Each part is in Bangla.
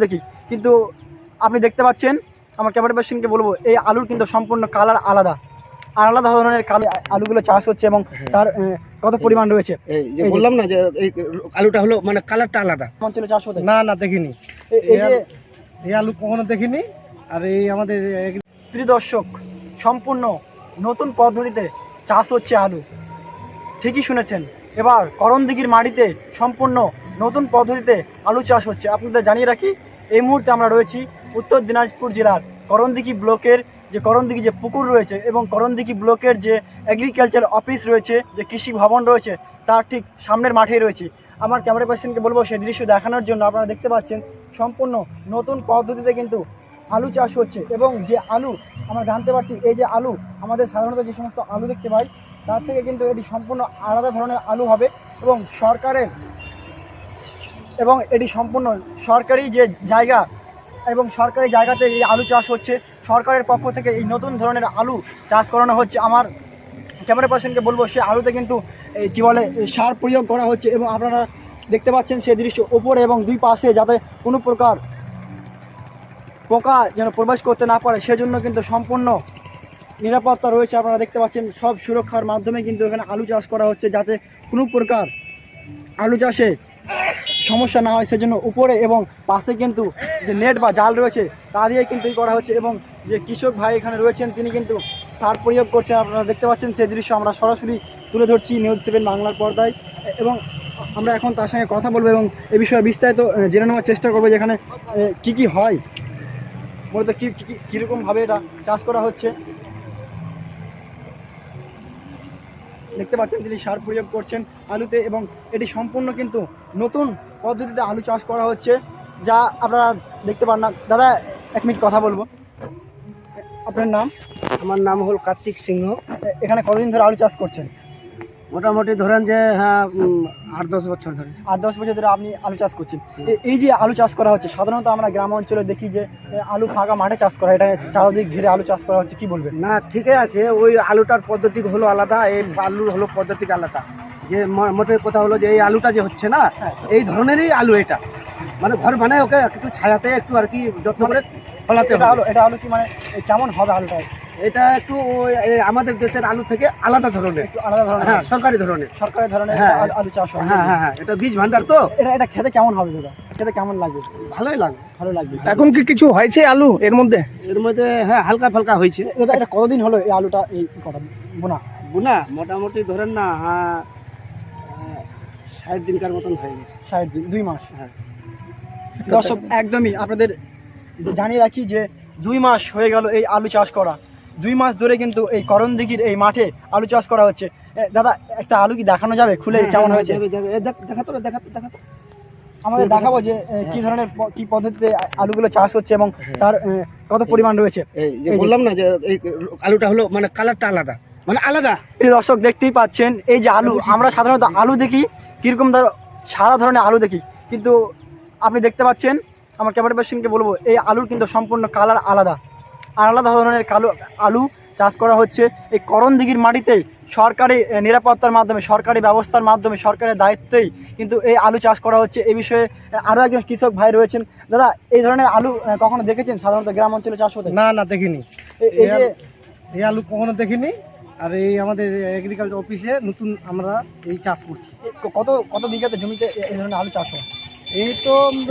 দেখি। কিন্তু আপনি দেখতে পাচ্ছেন আমার ক্যামেরা পার্সনকে বলব এই আলুর কিন্তু সম্পূর্ণ কালার আলাদা। আর আলাদা ধরনের কালো আলুগুলো চাষ হচ্ছে এবং তার কত পরিমাণ রয়েছে? এই যে বললাম না যে এই আলুটা হলো মানে কালারটা আলাদা। অঞ্চলে চাষ হতে। না না দেখিনি। এই আলু কখনো দেখিনি। আর এই আমাদের প্রিয় দর্শক সম্পূর্ণ নতুন পদ্ধতিতে চাষ হচ্ছে আলু। ঠিকই শুনেছেন। এবার করণদিঘির মাটিতে সম্পূর্ণ নতুন পদ্ধতিতে আলু চাষ হচ্ছে। আপনাদের জানিয়ে রাখি, এই মুহূর্তে আমরা রয়েছি উত্তর দিনাজপুর জেলার করণদিঘি ব্লকের যে করণদিঘি যে পুকুর রয়েছে এবং করণদিঘি ব্লকের যে এগ্রিকালচার অফিস রয়েছে, যে কৃষি ভবন রয়েছে, তার ঠিক সামনের মাঠেই রয়েছে। আমার ক্যামেরা পার্সনকে বলব সেই দৃশ্য দেখানোর জন্য আপনারা দেখতে পাচ্ছেন, সম্পূর্ণ নতুন পদ্ধতিতে কিন্তু আলু চাষ হচ্ছে এবং যে আলু আমরা জানতে পারছি, এই যে আলু আমাদের সাধারণত যে সমস্ত আলু দেখতে পাই, তার থেকে কিন্তু এটি সম্পূর্ণ আলাদা ধরনের আলু হবে এবং সরকারের এবং এটি সম্পূর্ণ সরকারি যে জায়গা এবং সরকারি জায়গাতে এই আলু চাষ হচ্ছে। সরকারের পক্ষ থেকে এই নতুন ধরনের আলু চাষ করানো হচ্ছে। আমার ক্যামেরা পার্সনকে বলব, সে আলুতে কিন্তু কী বলে সার প্রয়োগ করা হচ্ছে এবং আপনারা দেখতে পাচ্ছেন সেই দৃশ্য ওপরে এবং দুই পাশে যাতে কোনো প্রকার পোকা যেন প্রবেশ করতে না পারে, সেজন্য কিন্তু সম্পূর্ণ নিরাপত্তা রয়েছে। আপনারা দেখতে পাচ্ছেন সব সুরক্ষার মাধ্যমে কিন্তু এখানে আলু চাষ করা হচ্ছে যাতে কোনো প্রকার আলু চাষে সমস্যা না হয়, সেজন্য উপরে এবং পাশে কিন্তু যে নেট বা জাল রয়েছে, তা দিয়ে কিন্তু ই করা হচ্ছে এবং যে কৃষক ভাই এখানে রয়েছেন, তিনি কিন্তু সার প্রয়োগ করছেন। আপনারা দেখতে পাচ্ছেন সেই দৃশ্য আমরা সরাসরি তুলে ধরছি নিউজ সেভেন বাংলার পর্দায়। এবং আমরা এখন তার সঙ্গে কথা বলব এবং এ বিষয়ে বিস্তারিত জেনে নেওয়ার চেষ্টা করব যে এখানে কি কি হয়। মূলত কী, কী- কীরকমভাবে এটা চাষ করা হচ্ছে। দেখতে পাচ্ছেন তিনি সার প্রয়োগ করছেন আলুতে এবং এটি সম্পূর্ণ কিন্তু নতুন পদ্ধতিতে আলু চাষ করা হচ্ছে যা আপনারা দেখতে পান না। দাদা এক মিনিট কথা বলব। আপনার নাম? আমার নাম হল কার্তিক সিংহ। এখানে কতদিন ধরে আলু চাষ করছেন? মোটামুটি ধরেন যে হ্যাঁ আট দশ বছর ধরে। আট দশ বছর ধরে আপনি আলু চাষ করছেন। এই যে আলু চাষ করা হচ্ছে সাধারণত আমরা গ্রাম অঞ্চলে দেখি যে আলু ফাঁকা মাঠে চাষ করা এটা চারদিক ঘিরে আলু চাষ করা হচ্ছে কি বলবেন? না ঠিকই আছে ওই আলুটার পদ্ধতি হলো আলাদা এই আলুর হলো পদ্ধতি আলাদা। যে মোটের কথা হলো যে এই আলুটা যে হচ্ছে না হ্যাঁ। এই ধরনেরই আলু এটা। মানে ঘর বানায় ওকে একটু ছায়াতে একটু আর কি যত্ন করে ফলাতে এটা হবে। আলু এটা আলু কি মানে কেমন হবে আলুটা? এটা একটু ওই আমাদের দেশের আলু থেকে আলাদা ধরনের। একটু আলাদা ধরনের। হ্যাঁ সরকারি ধরনের। সরকারের ধরনের হ্যাঁ। আলু- চাষ হয় হ্যাঁ হ্যাঁ হ্যাঁ এটা বীজ ভান্ডার তো। এটা এটা খেতে কেমন হবে দাদা? খেতে কেমন লাগবে? ভালোই লাগে ভালো লাগবে। এখন কি কিছু হয়েছে আলু এর মধ্যে? এর মধ্যে হ্যাঁ হালকা ফালকা হয়েছে। দাদা এটা কতদিন হলো এই আলুটা এই কটা বোনা? বোনা মোটামুটি ধরেন না হ্যাঁ ষাট দিনকার মতন হয়ে গেছে। ষাট দিন দুই মাস? হ্যাঁ। দর্শক একদমই আপনাদের জানিয়ে রাখি যে দুই মাস হয়ে গেল এই আলু চাষ করা। দুই মাস ধরে কিন্তু এই করণদিঘির এই মাঠে আলু চাষ করা হচ্ছে। দাদা একটা আলু কি দেখানো যাবে? খুলে হ্যাঁ, কেমন হ্যাঁ, হয়েছে। আমাদের দেখাবো যে কি ধরনের কি পদ্ধতিতে আলুগুলো চাষ হচ্ছে এবং তার কত পরিমাণ রয়েছে? বললাম না যে এই আলুটা হলো মানে কালারটা আলাদা। মানে আলাদা। এই দর্শক দেখতেই পাচ্ছেন এই যে আলু আমরা সাধারণত আলু দেখি কীরকম ধর সাদা ধরনের আলু দেখি। কিন্তু আপনি দেখতে পাচ্ছেন আমার ক্যামেরা পার্সনকে বলব এই আলুর কিন্তু সম্পূর্ণ কালার আলাদা। আর আলাদা ধরনের কালো আলু চাষ করা হচ্ছে। এই করণদিঘির মাটিতেই সরকারি নিরাপত্তার মাধ্যমে সরকারি ব্যবস্থার মাধ্যমে সরকারের দায়িত্বেই কিন্তু এই আলু চাষ করা হচ্ছে। এই বিষয়ে আরও একজন কৃষক ভাই রয়েছেন। দাদা এই ধরনের আলু কখনো দেখেছেন সাধারণত গ্রাম অঞ্চলে চাষ হতে? না না দেখিনি। এই আলু কখনো দেখিনি। আর এই আমাদের এগ্রিকালচার অফিসে নতুন আমরা এই চাষ করছি। কত কত বিঘাতে জমিতে এই ধরনের আলু চাষ হয়?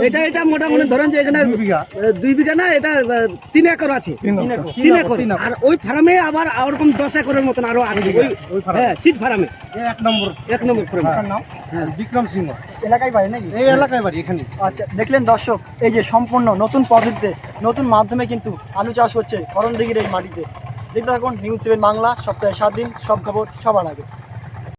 এটা এটা মোটামুটি ধরেন যে এখানে দুই বিঘা। দুই বিঘা না এটা তিন একর আছে। তিন তিন একর। আর ওই ফার্মে আবার ওরকম দশ একরের মতন আরও আছে। হ্যাঁ সিট ফার্মে। এক নম্বর। এক নম্বর ফার্মে। হ্যাঁ, বিক্রম সিংহ। এলাকায় বাড়ি নাকি? এই এলাকায় বাড়ি এখানে আচ্ছা দেখলেন দর্শক এই যে সম্পূর্ণ নতুন পদ্ধতিতে নতুন মাধ্যমে কিন্তু আলু চাষ হচ্ছে করণদিঘির এই মাটিতে। দেখতে থাকুন নিউজ সেভেন বাংলা সপ্তাহে সাত দিন সব খবর সবার আগে।